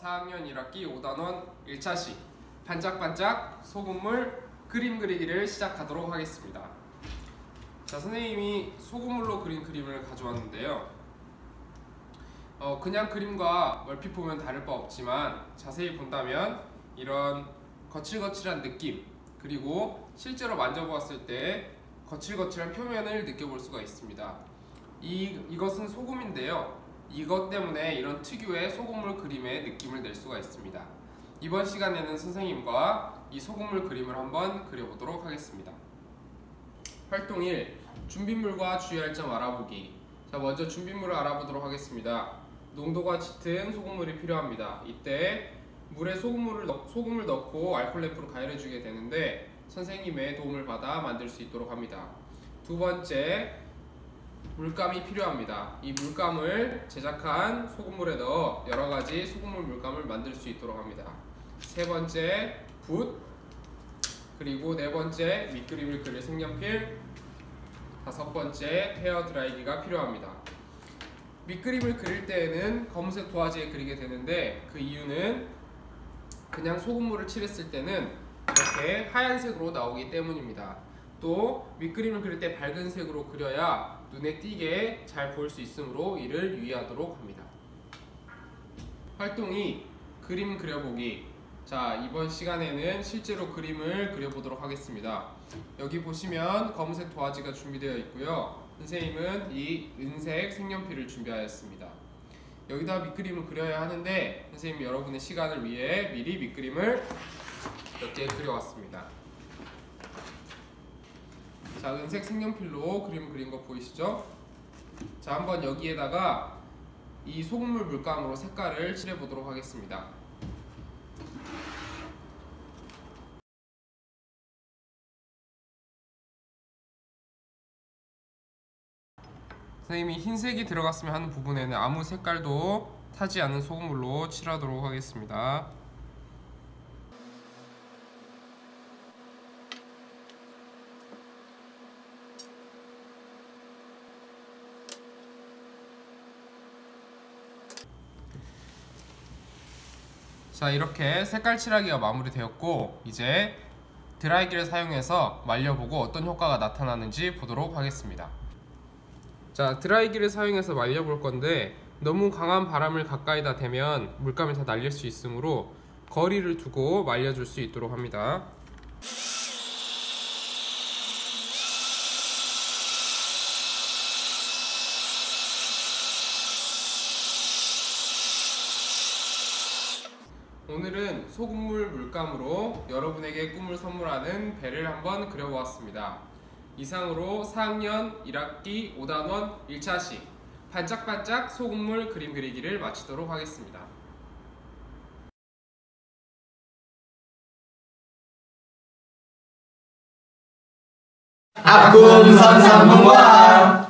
4학년 1학기 5단원 1차시 반짝반짝 소금물 그림 그리기를 시작하도록 하겠습니다. 자, 선생님이 소금물로 그린 그림을 가져왔는데요. 어, 그냥 그림과 얼핏 보면 다를 바 없지만 자세히 본다면 이런 거칠거칠한 느낌 그리고 실제로 만져보았을 때 거칠거칠한 표면을 느껴볼 수가 있습니다. 이, 이것은 소금인데요. 이것 때문에 이런 특유의 소금물 그림의 느낌을 낼 수가 있습니다. 이번 시간에는 선생님과 이 소금물 그림을 한번 그려보도록 하겠습니다. 활동 1. 준비물과 주의할 점 알아보기. 자, 먼저 준비물을 알아보도록 하겠습니다. 농도가 짙은 소금물이 필요합니다. 이때 물에 소금물을 넣, 소금을 넣고 알콜 램프로 가열해주게 되는데 선생님의 도움을 받아 만들 수 있도록 합니다. 두 번째, 물감이 필요합니다. 이 물감을 제작한 소금물에 넣어 여러 가지 소금물 물감을 만들 수 있도록 합니다. 세 번째, 붓. 그리고 네 번째, 밑그림을 그릴 색연필. 다섯 번째, 헤어 드라이기가 필요합니다. 밑그림을 그릴 때에는 검은색 도화지에 그리게 되는데 그 이유는 그냥 소금물을 칠했을 때는 이렇게 하얀색으로 나오기 때문입니다. 또 밑그림을 그릴 때 밝은 색으로 그려야 눈에 띄게 잘 보일 수 있으므로 이를 유의하도록 합니다. 활동이 그림 그려보기 자 이번 시간에는 실제로 그림을 그려보도록 하겠습니다. 여기 보시면 검은색 도화지가 준비되어 있고요. 선생님은 이 은색 색연필을 준비하였습니다. 여기다 밑그림을 그려야 하는데 선생님 여러분의 시간을 위해 미리 밑그림을 몇 개 그려왔습니다. 자 은색 색연필로 그림 그린 거 보이시죠? 자 한번 여기에다가 이 소금물 물감으로 색깔을 칠해 보도록 하겠습니다. 선생님이 흰색이 들어갔으면 하는 부분에는 아무 색깔도 타지 않은 소금물로 칠하도록 하겠습니다. 자 이렇게 색깔 칠하기가 마무리되었고 이제 드라이기를 사용해서 말려보고 어떤 효과가 나타나는지 보도록 하겠습니다. 자 드라이기를 사용해서 말려볼 건데 너무 강한 바람을 가까이다 대면 물감이 다 날릴 수 있으므로 거리를 두고 말려줄 수 있도록 합니다. 오늘은 소금물 물감으로 여러분에게 꿈을 선물하는 배를 한번 그려보았습니다. 이상으로 4학년 1학기 5단원 1차시 반짝반짝 소금물 그림 그리기를 마치도록 하겠습니다. 아꿈 선상문화